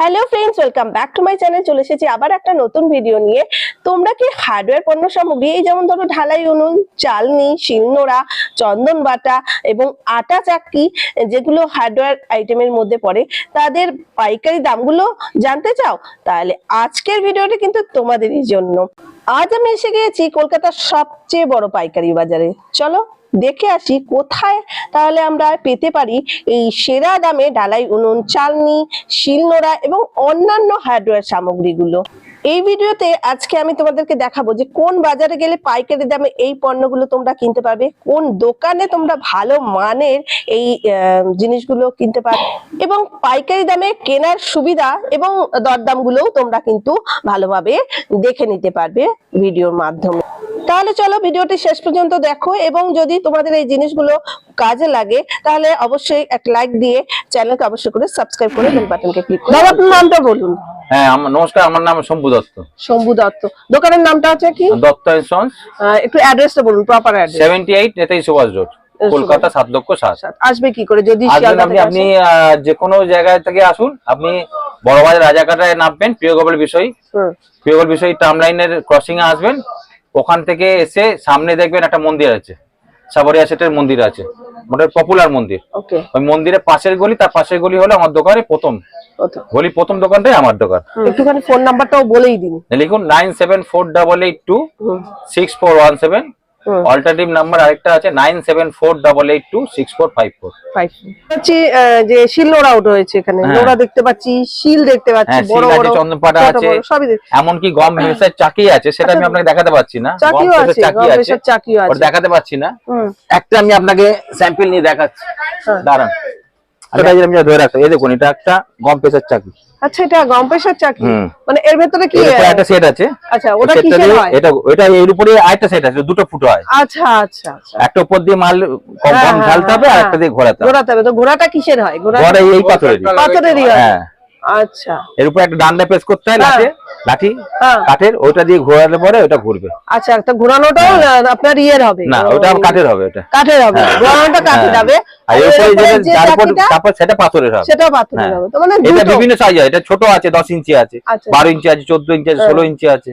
Hello friends welcome back to my channel চলে এসেছি আবার একটা নতুন ভিডিও নিয়ে। তোমরা কি হার্ডওয়্যার পণ্য সামগ্রী এই যেমন ধরো ঢালাই উনুন, চালনি, শিলনোড়া চন্দন বাটা এবং আটা চাক্কি যেগুলো হার্ডওয়্যার আইটেমের মধ্যে পড়ে, তাদের পাইকারি দামগুলো জানতে চাও? তাহলে আজকের ভিডিওটা কিন্তু তোমাদেরই জন্য। আজ আমি এসে গিয়েছি কলকাতার সবচেয়ে বড় পাইকারি বাজারে। চলো দেখে আসি কোথায় তাহলে আমরা পেতে পারি এই সেরা দামে ডালাই উনুন, চালনি, শিলনোড়া এবং অন্যান্য হার্ডওয়্যার সামগ্রীগুলো। এই ভিডিওতে আজকে আমি তোমাদেরকে দেখাবো যে কোন বাজারে গেলে পাইকারি দামে এই পণ্যগুলো তোমরা কিনতে পারবে, কোন দোকানে তোমরা ভালো মানের এই জিনিসগুলো কিনতে পারবে এবং পাইকারি দামে কেনার সুবিধা এবং দরদামগুলোও তোমরা কিন্তু ভালোভাবে দেখে নিতে পারবে ভিডিওর মাধ্যমে। তাহলে চলো ভিডিওটি শেষ পর্যন্ত দেখো এবং যদি তোমাদের এই জিনিসগুলো কাজে লাগে তাহলে অবশ্যই এক লাইক দিয়ে চ্যানেলকে অবশ্যই করে সাবস্ক্রাইব করে বেল বাটনকে ক্লিক করে দাদা আপনার নামটা বলুন। হ্যাঁ আমার নমস্কার আমার নাম শম্ভু দত্ত। শম্ভু দত্ত। দোকানের নামটা হচ্ছে কি? দত্ত ইনসন্স আহ, একটু অ্যাড্রেসটা বলুন proper address seventy eight Netaji Subhash road Kolkata সাত লক্ষ সাত। আসবে কি করে? যদি আপনি যে কোনো জায়গায় থেকে আসুন আপনি বড়বাজার রাজাকাটায় নামবেন প্রিয় গোপাল বিষয় হুম, প্রিয় গোপাল বিষয় টার্ম লাইনের ক্রসিং এ আসবেন। ওখান থেকে এসে সামনে দেখবেন একটা মন্দির আছে। সাবরিয়া সেটের মন্দির আছে। ওটা পপুলার মন্দির। ওই মন্দিরের পাশের গলি তার পাশের গলি হলো আমার দোকানে প্রথম। গলি প্রথম দোকানটাই আমার দোকান। একটুখানি ফোন নাম্বারটাও বলেই দিন। লিখুন nine seven four double eight two six four one seven. Alternative number আরেকটা আছে nine seven four double eight two six four five four যে শিল নোড়া উঠে হয়েছে এখানে। হ্যাঁ। নোড়া দেখতে পাচ্ছি শিল দেখতে পাচ্ছি হ্যাঁ বড় বড় চন্দ্রপাটা আছে এমন কি এমনকি গম ভেসের চাকি আছে সেটা আমি আচ্ছা। আপনাকে দেখাতে পাচ্ছি না। চাকিও আছে চাকি গম চাকিও আছে। দেখাতে পাচ্ছি না। একটা আমি আপনাকে স্যাম্পল নিয়ে দেখাচ্ছি। হ্যাঁ। দাঁড়ান। দেখুন এটা একটা গম পেশার চাকি আচ্ছা এটা গম পেশার চাকি মানে এর ভেতরে কি একটা সেট আছে। আচ্ছা ওটা কিসের হয়? এটা এটা এর উপরে আরেকটা সেট আছে দুটো ফুটো হয়। আচ্ছা আচ্ছা আচ্ছা। একটা উপর দিয়ে মাল হ্যাঁ, গম হ্যাঁ, ঢালতে হবে আর হ্যাঁ। একটা দিয়ে ঘোরাতে হবে। ঘোরাতে হবে তো ঘোড়াটা কিসের হয়? ঘোড়া এই পাথরের পাথরেরই হয়? হ্যাঁ। আচ্ছা। এর উপর একটা ডান্ডা প্রেস করতে হয় হ্যাঁ। লাঠি লাঠি হ্যাঁ। কাঠের ওটা দিয়ে ঘোরালে পরে ওটা ঘুরবে। আচ্ছা একটা ঘোরানোটাও আপনার ইয়ের হবে। না ওটা কাঠের হবে ওটা। কাঠের হবে ঘোরানোটা কাঠের হ্যাঁ। হবে। আর যে তারপর সেটা পাথরের হবে। সেটাও পাথরের হ্যাঁ। হবে তো মানে এটা বিভিন্ন সাইজ হয় এটা ছোট আছে দশ ইঞ্চি আছে আচ্ছা। বারো ইঞ্চি আছে চোদ্দ ইঞ্চি আছে ষোলো ইঞ্চি আছে।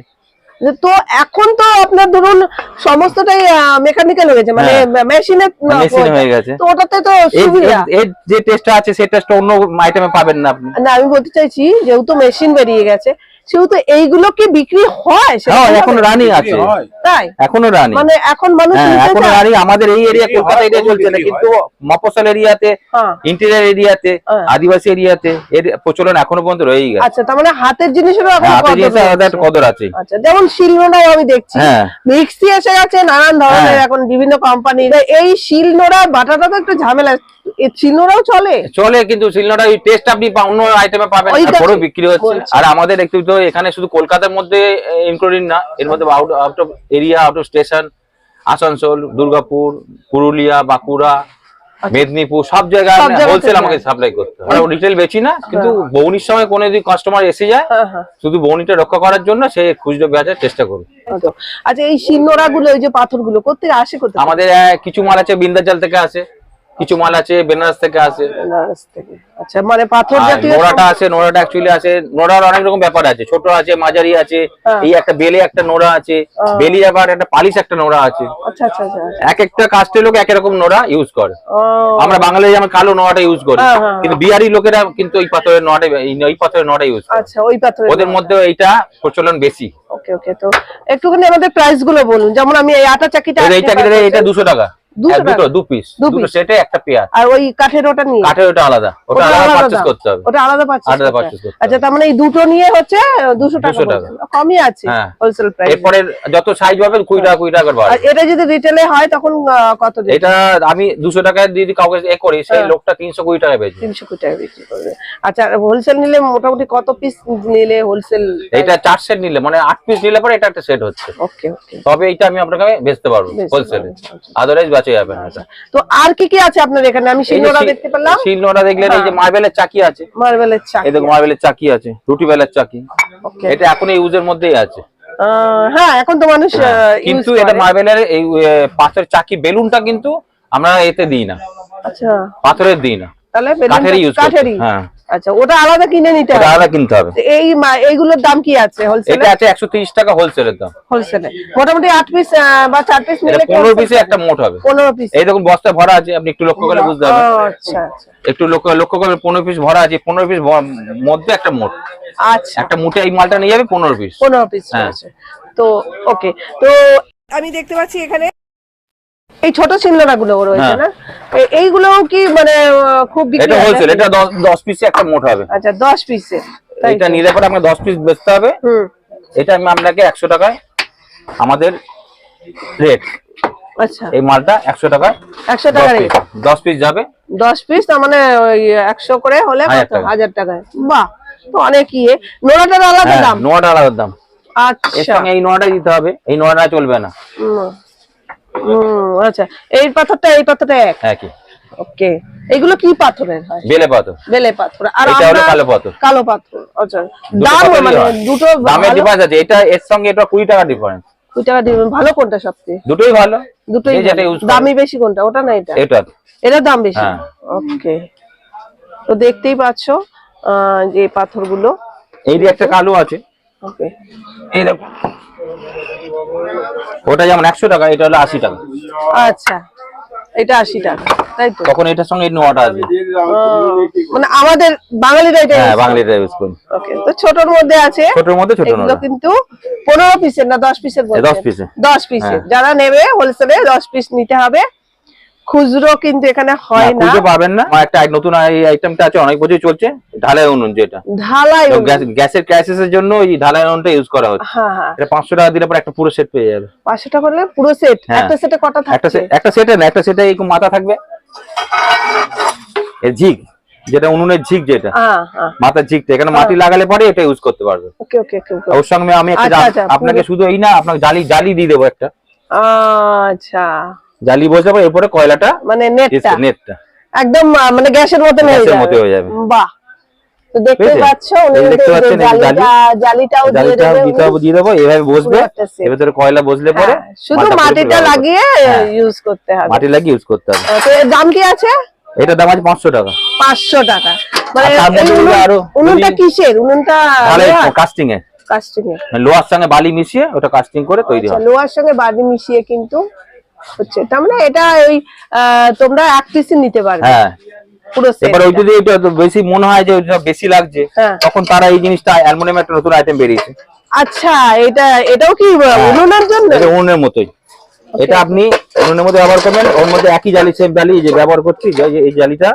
তো এখন তো আপনার ধরুন সমস্তটাই মেকানিক্যাল হয়ে গেছে মানে মেশিনে মেশিন হয়ে গেছে। তো ওটাতে তো সুবিধা। এর যে টেস্টটা আছে সেই টেস্টটা অন্য আইটেমে পাবেন না আপনি। না আমি বলতে চাইছি যেহেতু মেশিন বেরিয়ে গেছে সেহেতু এইগুলো কি বিক্রি হয়? এখন? রানি আছে। তাই? এখনও রানি মানে এখন মানুষ হ্যাঁ নিতে রানি আমাদের এই এরিয়া কলকাতা এরিয়া চলছে না কিন্তু মফসল এরিয়াতে ইন্টেরিয়ার এরিয়াতে হ্যাঁ। আদিবাসী এরিয়াতে এর প্রচলন এখনও পর্যন্ত রয়েই গেছে। আচ্ছা তার মানে হাতের জিনিসেরও এখন হ্যাঁ, হাতের কদর জিনিসের আলাদা কদর আছে। আচ্ছা যেমন শিলনোড়াও আমি দেখছি মিক্সি এসে গেছে নানান ধরনের। এখন বিভিন্ন কোম্পানি এই শিলনোড়া বাটাটা তো একটু ঝামেলা এই শিলনোড়াও চলে? চলে কিন্তু শিলনোড়া ওই টেস্ট আপনি অন্য আইটেমে পাবেন। ঠিক বিক্রি হচ্ছে। আর আমাদের একটু তো এখানে শুধু কলকাতার মধ্যে ইনক্লুডিং না। এর মধ্যে out out of area out of station Asansol Durgapur Purulia Bankura Medinipur সব জায়গায় হোলসেল আমাকে সাপ্লাই করতে হয়। আমরা রিটেল বেচি না কিন্তু বৌনির সময় কোনো যদি কাস্টমার এসে যায় হ্যাঁ হ্যাঁ। শুধু বৌনিটা রক্ষা করার জন্য সে খুচরো বেচার চেষ্টা করবে। আচ্ছা। এই শিলনোড়া গুলো ওই যে পাথরগুলো কোথেকে আসে কোথা আমাদের কিছু মাল আছে বিন্দাচাল থেকে আসে। কিছু মাল আছে বেনারস থেকে বেনারস থেকে। আচ্ছা মানে পাথর জাতীয় নোড়াটা আছে নোড়াটা অ্যাকচুয়ালি আছে। নোড়ার অনেক রকম ব্যাপার আছে। ছোট আছে মাঝারি আছে হ্যাঁ। এই একটা বেলে একটা নোড়া আছে বেলি আবার একটা পালিশ একটা নোড়া আছে। আচ্ছা আচ্ছা আচ্ছা। এক একটা কাস্টের লোক এক রকম নোড়া ইউজ করে। আমরা বাঙালি যেমন কালো নোড়াটা ইউজ করি হ্যাঁ, হ্যাঁ, কিন্তু বিহারি লোকেরা কিন্তু এই পাথরের নোড়াটা এই- পাথরের নোড়া ইউজ করে। আচ্ছা ওই পাথর ওদের মধ্যে এইটা প্রচলন বেশি। ওকে ওকে তো একটুখানি আমাদের প্রাইসগুলো বলুন। যেমন আমি এই আটা চাকিটা এই পাচ্ছেন। এটা দুশো টাকা। 200 এক দুটো দু পিস দুটো সেটে একটা পেয়ার আর ওই কাঠের ওটা নিয়ে। কাঠের ওটা আলাদা। ওটা ওটা আলাদা আলাদা। করতে হবে। ওটা আলাদা পাচ্ছি আলাদা purchase করতে আচ্ছা তার মানে এই দুটো নিয়ে হচ্ছে দুশো টাকা 200 টাকা। কমই আছে। হোলসেল প্রাইস এরপরে যত সাইজ পাবেন কুড়ি টাকা কুড়ি টাকা করে আর এটা যদি রিটেলে হয় তখন কত দিন এটা আমি দুশো টাকায় যদি কাউকে এ করি সেই হ্যাঁ। লোকটা তিনশো কুড়ি টাকা আচ্ছা হোলসেল নিলে মোটামুটি কত পিস নিলে হোলসেল এটা চার সেট নিলে মানে আট পিস নিলে পরে এটা একটা সেট হচ্ছে। ওকে ওকে তবে এটা আমি আপনাকে বেচতে পারব হোলসেলে। আদারওয়াইজ তো আর কি কি আছে আপনার এখানে? আমি শিলনোড়া দেখতে পেলাম। শিলনোড়া দেখলেন এই যে হ্যাঁ। মার্বেলের চাকি আছে। মার্বেলের চাকি। এই দেখো মার্বেলের চাকি আছে রুটি বেলার চাকি। এটা এখন ইউজের মধ্যেই আছে। হ্যাঁ এখন তো মানুষ কিন্তু এটা মার্বেলের এই পাথরের চাকি বেলুনটা কিন্তু আমরা এতে দিই না। আচ্ছা। পাথরের দিই না। তাহলে বেলুনটা কাঠেরই ইউজ হ্যাঁ। আচ্ছা ওটা আলাদা কিনে নিতে হবে। আলাদা কিনতে হবে। এই এইগুলোর দাম কি আছে হোলসেলে এটা আছে একশো তিরিশ টাকা হোলসেলের দাম। হোলসেলে মোটামুটি আট পিস বা চার পিস এটা নিলে পনেরো পিসে একটা মোট হবে। পনেরো পিস এই দেখুন বস্তা ভরা আছে আপনি একটু লক্ষ্য করলে বুঝতে পারবেন। আচ্ছা আচ্ছা। একটু লক্ষ্য লক্ষ্য করলে পনেরো পিস ভরা আছে পনেরো পিস মধ্যে একটা মোট। আচ্ছা। একটা মোটে এই মালটা নিয়ে যাবে পনেরো পিস পনেরো পিস। রয়েছে। তো ওকে তো আমি দেখতে পাচ্ছি এখানে এই ছোট শিলনোড়া গুলো রয়েছে হ্যাঁ। না? এইগুলোও কি মানে খুব বিক্রি এটা হোলসেল এটা দশ দশ পিসে একটা মোট হবে। আচ্ছা দশ পিসে এটা নিলে পরে আপনাকে দশ পিস বেচতে হবে। হুম। এটা আমি আপনাকে একশো টাকায় আমাদের রেট আচ্ছা। এই মালটা একশো টাকায় একশো দশ টাকা পিস দশ পিস যাবে। দশ পিস তার মানে ওই একশো করে হলে কত? টাকা। টাকায়। বাহ! তো অনেক ইয়ে। নোড়াটার আলাদা হ্যাঁ দাম? নোয়াটা আলাদা দাম। এর আচ্ছা সঙ্গে এই নোয়াটা দিতে হবে। এই নোয়াটা চলবে না। হুম। আচ্ছা। এই পাথরটা এই পাথরটা এক। একই। ওকে। এগুলো কি পাথরের হয়? বেলে পাথর। বেলে পাথর। আর এটা হলো কালো পাথর। কালো পাথর আচ্ছা। দাম মানে দুটো দামের ডিফারেন্স আছে। এটা এর সঙ্গে এটা কুড়ি টাকা ডিফারেন্স কুড়ি টাকা দিবেন ভালো কোনটা সবচেয়ে? দুটোই ভালো। দুটোই যেটা ইউজ দামি বেশি কোনটা? ওটা না এটা? এটা। এটার দাম বেশি। হ্যাঁ। ওকে। তো দেখতেই পাচ্ছ যে পাথরগুলো। এই একটা কালো আছে। ওকে। এই দেখো। ওটা যেমন একশো টাকা এটা হলো আশি টাকা। আচ্ছা এটা আশি টাকা তাই তো? তখন এটার সঙ্গে এই নোয়াটা আসবে। মানে আমাদের বাঙালিরা এটা হ্যাঁ বাঙালিটা ইউজ করি ওকে তো ছোটর মধ্যে আছে। ছোটোর মধ্যে ছোট নোয়া কিন্তু পনেরো পিসের না দশ পিসের বলছেন? 10 পিসের। হ্যাঁ। যারা নেবে হোলসেলে দশ পিস নিতে হবে। খুচরো কিন্তু এখানে হয় না খুঁজে পাবেন না। আমার একটা নতুন এই আইটেমটা আছে অনেক বছর চলছে ঢালাই উনুন যেটা। ঢালাই গ্যাসের ক্রাইসিস এর জন্য এই ঢালাই উনুনটা ইউজ করা হচ্ছে। হ্যাঁ হ্যাঁ। এটা পাঁচশো টাকা দিলে পরে একটা পুরো সেট পেয়ে যাবে। পাঁচশো টাকা করলে পুরো সেট হ্যাঁ। একটা সেটে কটা একটা থাকছে? set- একটা সেটে না একটা সেটে এই মাথা থাকবে। এর ঝিক যেটা উনুনের ঝিক যেটা। মাথার ঝিকটা এখানে মাটি লাগালে পরে এটা ইউজ করতে পারবে। ওকে ওকে ওকে ওর সঙ্গে আমি একটা আচ্ছা, আচ্ছা, আপনাকে শুধু এই না আপনাকে জালি জালি দিয়ে দেবো একটা। আচ্ছা। জালি বসে যাবে এরপরে কয়লাটা মানে নেটটা। নেটটা। একদম মানে গ্যাসের হয়ে গ্যাসের মতো হয়ে যাবে। বাহ। তো দেখতে বুঝেছেন? পাচ্ছ দেখতে পাচ্ছেন জালিটা জালিটাও দিয়ে জালিটা দেবে দিতে উনি। হবে দিয়ে দেবো এভাবে বসবে পুরো একটা set। এর ভেতরে কয়লা বসলে পরে হ্যাঁ, শুধু মাটিটা লাগিয়ে হ্যাঁ। ইউজ করতে হবে। মাটি লাগিয়ে ইউজ করতে হবে। তো এর দাম কি আছে? দাম আছে টাকা। পাঁচশো টাকা। মানে আর উনুনটা কিসের? উনুনটা? কাস্টিং এ। কাস্টিং এর লোহার সঙ্গে বালি মিশিয়ে ওটা কাস্টিং করে তৈরি আচ্ছা হয় লোহার সঙ্গে বাদি মিশিয়ে কিন্তু হচ্ছে। তার মানে এটা ওই তোমরা এক পিস নিতে পারবে। হ্যাঁ। পুরো এবার ওই যদি এটা বেশি মনে হয় যে বেশি লাগছে হ্যাঁ। তখন তারা এই জিনিসটা অ্যালুমিনিয়াম একটা নতুন আইটেম বেরিয়েছে। আচ্ছা এটা এটাও কি উনুনের জন্য? এটা উনুনের মতোই। এটা আপনি উনুনের মধ্যে ব্যবহার করবেন ওর মধ্যে একই জালি সেম জালি যে ব্যবহার করছি এই জালিটা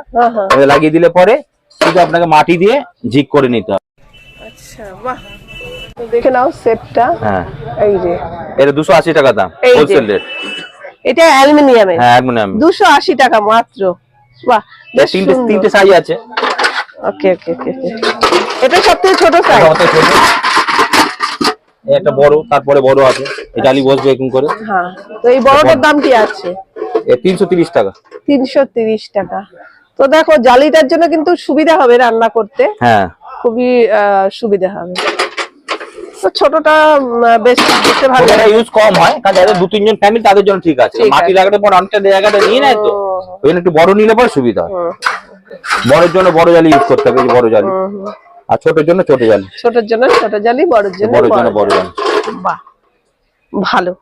লাগিয়ে দিলে পরে শুধু আপনাকে মাটি দিয়ে ঝিক করে নিতে হবে। আচ্ছা বাহ। দেখে নাও সেটটা হ্যাঁ। এই যে। এটা টাকা দাম হোলসেল রেট এটা অ্যালুমিনিয়ামের। হ্যাঁ অ্যালুমিনিয়াম। দুশো আশি টাকা মাত্র। বাহ বেশ তিনটে তিনটে সাইজ আছে। ওকে ওকে ওকে এটা সব ছোট সাইজ এটা ছোট। একটা বড় তারপরে বড় আছে। এই জালি বসবে এরকম করে। হ্যাঁ তো এই বড়টার দাম কি আছে? এ তিনশো তিরিশ টাকা। তিনশো তিরিশ টাকা। তো দেখো জালিটার জন্য কিন্তু সুবিধা হবে রান্না করতে। হ্যাঁ। খুবই সুবিধা হবে। তো ছোটটা বেশ দেখতে ভালো লাগে। ইউজ কম হয় কারণ যাদের দু তিনজন ফ্যামিলি তাদের জন্য ঠিক আছে। মাটি পর অনেকটা জায়গাটা নিয়ে নেয় তো। ওই একটু বড় নিলে পরে সুবিধা হয়। বড়ের জন্য বড় জালি ইউজ করতে হবে বড় জালি। আর ছোটের জন্য ছোট জালি। ছোটর জন্য ছোট জালি বড়ের জন্য বড়ের জন্য বড়। জালি। বাহ ভালো।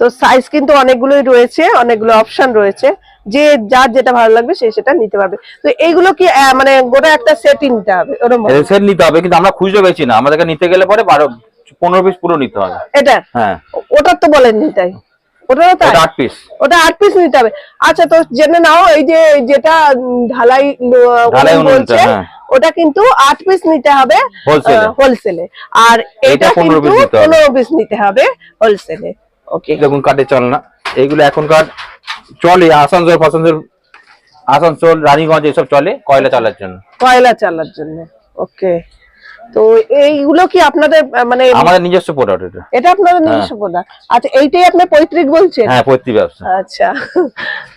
তো সাইজ কিন্তু অনেকগুলোই রয়েছে অনেকগুলো অপশন রয়েছে। যে যার যেটা ভালো লাগবে সে সেটা নিতে পারবে। তো এইগুলো কি মানে গোটা একটা সেটই নিতে হবে ওরকম সেট নিতে হবে কিন্তু আমরা খুঁজে পেয়েছি না। আমাদেরকে নিতে গেলে পরে বারো পনেরো পিস পুরো নিতে হবে। এটা? হ্যাঁ। ওটার তো বলেননি তাই। ওটারও তাই? আট পিস ওটা আট পিস নিতে হবে। আচ্ছা তো জেনে নাও এই যে যেটা ঢালাই বলছে, হ্যাঁ। ওটা কিন্তু আট পিস নিতে হবে হোলসেলে। আর এটা এটা 15 কিন্তু piece নিতে হবে। পনেরো পিস নিতে হবে হোলসেলে। ওকে দেখুন কাটে চল না এইগুলো এখনকার চলে আসানসোল ফাসানসোল আসানসোল রানীগঞ্জ এসব চলে কয়লা চালার জন্য। কয়লা চালার জন্য ওকে। তো এইগুলো কি আপনাদের মানে আমাদের নিজস্ব প্রোডাক্ট এটা। এটা আপনাদের নিজস্ব প্রোডাক্ট আচ্ছা এইটাই আপনার পৈতৃক বলছেন? হ্যাঁ পৈতৃক ব্যবসা। আচ্ছা।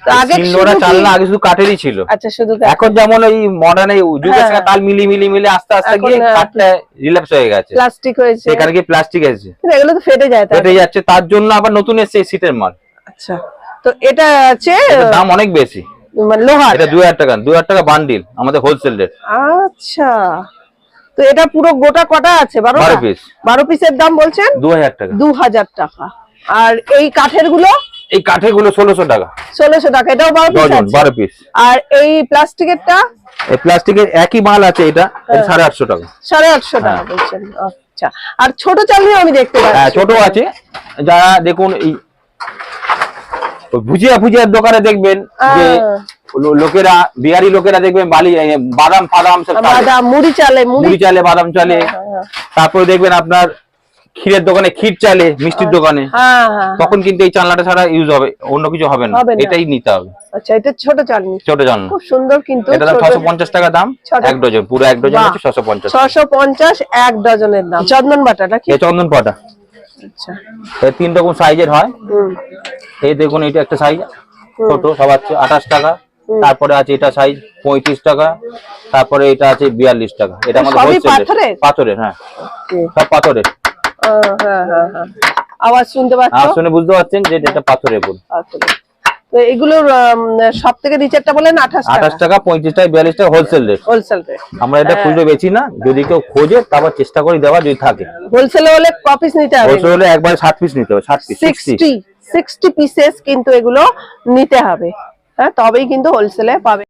তো আগে শুধু চাল না আগে শুধু কাঠেরই ছিল। আচ্ছা শুধু এখন যেমন ওই মডার্ন এই যুগের হ্যাঁ। সঙ্গে তাল মিলি মিলি মিলি আস্তে আস্তে এখন, গিয়ে কাঠটা রিল্যাপস হয়ে গেছে। প্লাস্টিক হয়েছে। সেখানে গিয়ে প্লাস্টিক কিন্তু এগুলো তো ফেটে যায় তাই ফেটে যাচ্ছে তার জন্য আবার নতুন এসছে সিটের মাল। আচ্ছা। তো এটা আছে দাম অনেক বেশি। মানে লোহার। এটা দু হাজার টাকা দু হাজার টাকা বান্ডিল আমাদের হোলসেল রেট আচ্ছা। তো এটা পুরো গোটা কটা আছে বারো বারো piece। বারো পিসের দাম বলছেন? দু হাজার টাকা। দু হাজার টাকা। আর এই কাঠেরগুলো এই কাঠেরগুলো ষোলোশো টাকা। ষোলোশো টাকা এটাও বারো পিস ডজন আছে? বারো পিস আর এই প্লাস্টিকেরটা? এই প্লাস্টিকের একই মাল আছে এটা হ্যাঁ। এটা সাড়ে আটশো টাকা। সাড়ে আটশো টাকা বলছেন আচ্ছা। আর ছোট চালনিও আমি দেখতে হ্যাঁ পাচ্ছি। ছোট আছে। যারা দেখুন এই ভুজিয়া ফুজিয়ার দোকানে দেখবেন যে লোকেরা বিহারি লোকেরা দেখবেন বালি বাদাম ফাদাম সব মুড়ি চালে মুড়ি। চালে বাদাম চালে। হ্যাঁ, তারপরে দেখবেন আপনার ক্ষীরের দোকানে ক্ষীর চালে মিষ্টির দোকানে। হ্যাঁ হ্যাঁ তখন কিন্তু এই চালনাটা ছাড়া ইউজ হবে অন্য কিছু হবে না। এটাই নিতে হবে। আচ্ছা এটা ছোট চালনি ছোট জানলা খুব সুন্দর কিন্তু এটা দাম ছোট- ছশো পঞ্চাশ টাকা দাম এক ডজন পুরো এক ডজন ছশো পঞ্চাশ ছশো পঞ্চাশ এক ডজনের দাম। চন্দন বাটা নাকি? চন্দন পাটা আচ্ছা। তিন রকম সাইজের হয়। এই দেখুন এটা একটা সাইজ ছোট সবার আঠাশ টাকা। তারপরে আছে এটা সাইজ পঁয়ত্রিশ টাকা। তারপরে এটা আছে বিয়াল্লিশ টাকা। এটা আমাদের পাথরের? হ্যাঁ। সব পাথরের। হ্যাঁ হ্যাঁ হ্যাঁ। আওয়াজ শুনতে শুনে বুঝতে পারছেন যে এটা পাথরের ফুল। তো এগুলোর সব থেকে নিচেরটা বলেন টাকা। টাকা পঁয়ত্রিশ টাকা বিয়াল্লিশ টাকা হোলসেল রেট হোলসেল রেট আমরা এটা খুচরো বেচি না। যদি কেউ খোঁজে তারপর চেষ্টা করি দেওয়া যদি থাকে। হোলসেলে হলে কপিস নিতে হবে? হোলসেল হলে একবারে ষাট পিস নিতে হবে পিস সিক্সটি পিসেস কিন্তু এগুলো নিতে হবে। হ্যাঁ তবেই কিন্তু হোলসেলে পাবে।